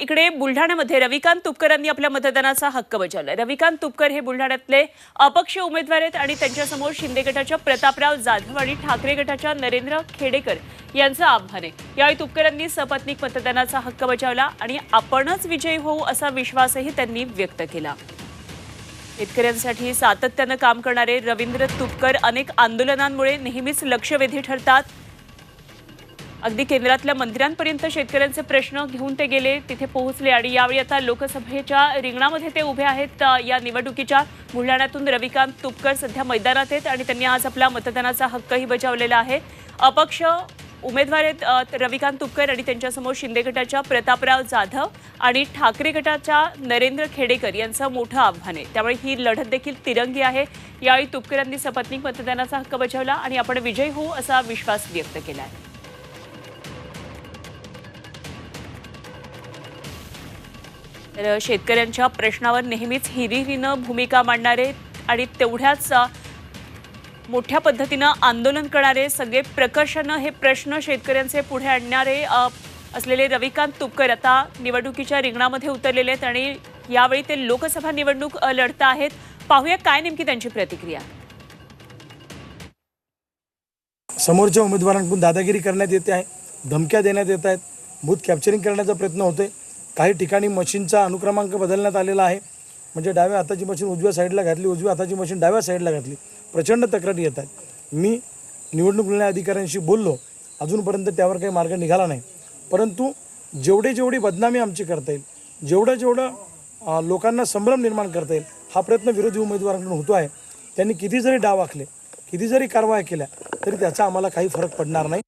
इकडे बुलढाण्यामध्ये रविकांत तुपकरांनी आपल्या मतदानाचा हक्क बजावला रविकांत तुपकर हे बुलढाण्यातले अपक्ष उमेदवार आहेत आणि त्यांच्यासमोर शिंदे गटाच्या प्रतापराव जाधव आणि ठाकरे गटाच्या नरेंद्र खेडेकर यांचं आव्हान आहे. यावेळी तुपकरांनी सपत्निक मतदानाचा हक्क बजावला आणि आपणच विजयी होऊ असा विश्वासही त्यांनी व्यक्त केला. शेतकऱ्यांसाठी सातत्यानं काम करणारे रवींद्र तुपकर अनेक आंदोलनांमुळे नेहमीच लक्षवेधी ठरतात. अगदी केंद्रातल्या मंदिरांपर्यंत शेतकऱ्यांचे प्रश्न घेऊन ते गेले तिथे पोहोचले आणि यावेळी आता लोकसभेच्या रिंगणामध्ये ते उभे आहेत. या निवडणुकीच्या बुलढाण्यातून रविकांत तुपकर सध्या मैदानात आहेत आणि त्यांनी आज आपला मतदानाचा हक्कही बजावलेला आहे. अपक्ष उमेदवार आहेत रविकांत तुपकर आणि त्यांच्यासमोर शिंदे गटाच्या प्रतापराव जाधव आणि ठाकरे गटाच्या नरेंद्र खेडेकर यांचं मोठं आव्हान आहे. त्यामुळे ही लढत देखील तिरंगी आहे. यावेळी तुपकरांनी सपत्नीक मतदानाचा हक्क बजावला आणि आपण विजयी होऊ असा विश्वास व्यक्त केला आहे. तर शेतकऱ्यांच्या प्रश्नावर नेहमीच हिरिरीनं भूमिका मांडणारे आणि तेवढ्याच मोठ्या पद्धतीनं आंदोलन करणारे सगळे प्रकर्षानं हे प्रश्न शेतकऱ्यांचे पुढे आणणारे असलेले रविकांत तुपकर आता निवडणुकीच्या रिंगणामध्ये उतरलेले आहेत आणि यावेळी ते लोकसभा निवडणूक लढत आहेत. पाहूया काय नेमकी त्यांची प्रतिक्रिया. समोरच्या उमेदवारांकडून दादागिरी करण्यात येते आहे धमक्या देण्यात येत आहेत बूथ कॅप्चरिंग करण्याचा प्रयत्न होतोय. काही ठिकाणी मशीनचा अनुक्रमांक बदलण्यात आलेला आहे. म्हणजे डाव्या हाताची मशीन उजव्या साईडला घातली उजव्या हाताची मशीन डाव्या साईडला घातली. प्रचंड तक्रारी येत आहेत. मी निवडणूक निर्णय अधिकाऱ्यांशी बोललो. अजूनपर्यंत त्यावर काही मार्ग निघाला नाही. परंतु जेवढे जेवढी बदनामी आमची करता येईल जेवढं जेवढं लोकांना संभ्रम निर्माण करता येईल हा प्रयत्न विरोधी उमेदवारांकडून होतो आहे. त्यांनी किती जरी डाव आखले किती जरी कारवाया केल्या तरी त्याचा आम्हाला काही फरक पडणार नाही.